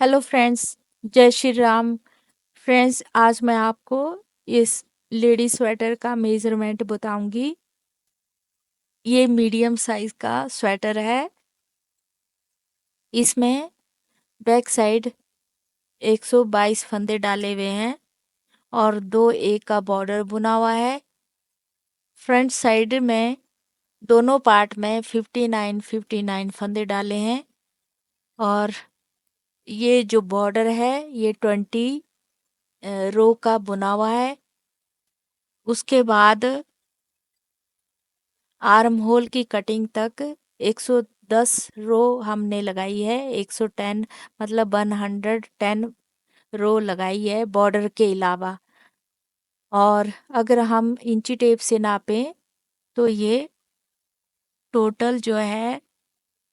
Hello friends जय Shri Ram. Friends आज मैं आपको इस लेडी स्वेटर का मेज़रमेंट बताऊँगी। ये मीडियम साइज़ का स्वेटर है। इसमें बैक साइड 122 फंदे डाले हुए हैं और दो एक का बॉर्डर बुना हुआ है। फ्रंट साइड में दोनों पार्ट में 59 59 फंदे डाले हैं और ये जो बॉर्डर है, ये ट्वेंटी रो का बुना हुआ है। उसके बाद आर्म होल की कटिंग तक 110 रो हमने लगाई है 110 मतलब 110 रो लगाई है बॉर्डर के अलावा। और अगर हम इंची टेप से नापें तो ये टोटल जो है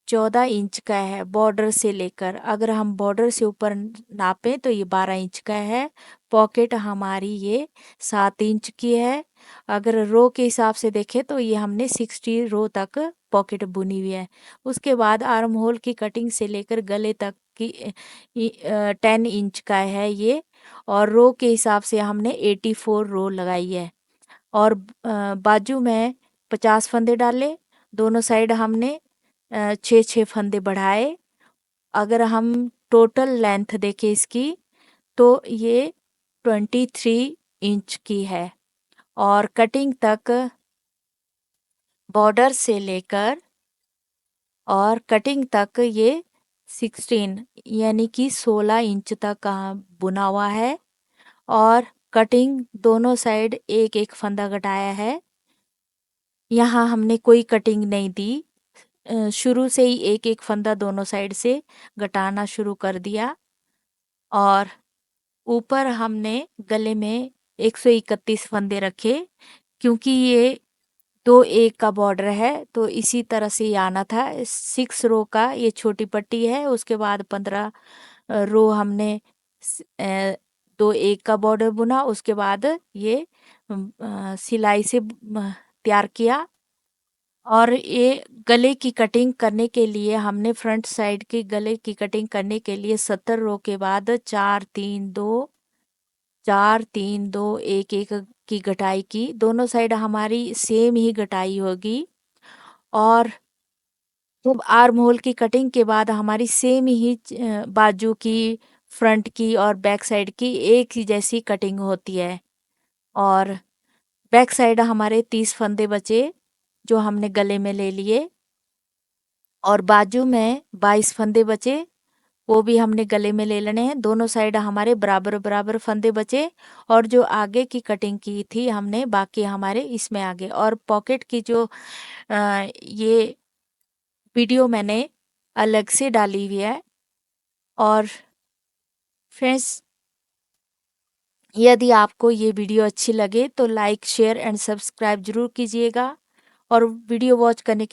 चौदह इंच का है बॉर्डर से लेकर। अगर हम बॉर्डर से ऊपर नापें तो ये बारह इंच का है। पॉकेट हमारी ये सात इंच की है। अगर रो के हिसाब से देखें तो ये हमने सिक्सटी रो तक पॉकेट बुनी हुई है। उसके बाद आर्म होल की कटिंग से लेकर गले तक की टेन इंच का है ये। और रो के हिसाब से हमने एटी फोर रो लगाई है। और बाजू में पचास फंदे डाले। दोनों साइड हमने छः छः फंदे बढ़ाए। अगर हम टोटल लेंथ देखें इसकी तो ये ट्वेंटी थ्री इंच की है। और कटिंग तक बॉर्डर से लेकर और कटिंग तक ये सिक्सटीन, यानी कि सोलह इंच तक बुना हुआ है। और कटिंग दोनों साइड एक एक फंदा घटाया है। यहाँ हमने कोई कटिंग नहीं दी। शुरू से ही एक एक फंदा दोनों साइड से घटाना शुरू कर दिया और ऊपर हमने गले में 131 फंदे रखे, क्योंकि ये दो एक का बॉर्डर है तो इसी तरह से ये आना था। सिक्स रो का ये छोटी पट्टी है, उसके बाद पंद्रह रो हमने दो एक का बॉर्डर बुना, उसके बाद ये सिलाई से तैयार किया। और ये गले की कटिंग करने के लिए, हमने फ्रंट साइड की गले की कटिंग करने के लिए सत्तर रो के बाद चार तीन दो, चार तीन दो, एक एक की घटाई की। दोनों साइड हमारी सेम ही घटाई होगी। और जब आर्म होल की कटिंग के बाद हमारी सेम ही बाजू की, फ्रंट की और बैक साइड की एक ही जैसी कटिंग होती है। और बैक साइड हमारे तीस फंदे बचे। जो हमने गले में ले लिए और बाजू में बाईस फंदे बचे वो भी हमने गले में ले लेने हैं। दोनों साइड हमारे बराबर बराबर फंदे बचे और जो आगे की कटिंग की थी हमने बाकी हमारे इसमें आगे। और पॉकेट की जो आ, ये वीडियो मैंने अलग से डाली हुई है और फ्रेंड्स यदि आपको ये वीडियो अच्छी लगे तो लाइक शेयर एंड सब्सक्राइब ज़रूर कीजिएगा। और वीडियो वॉच करने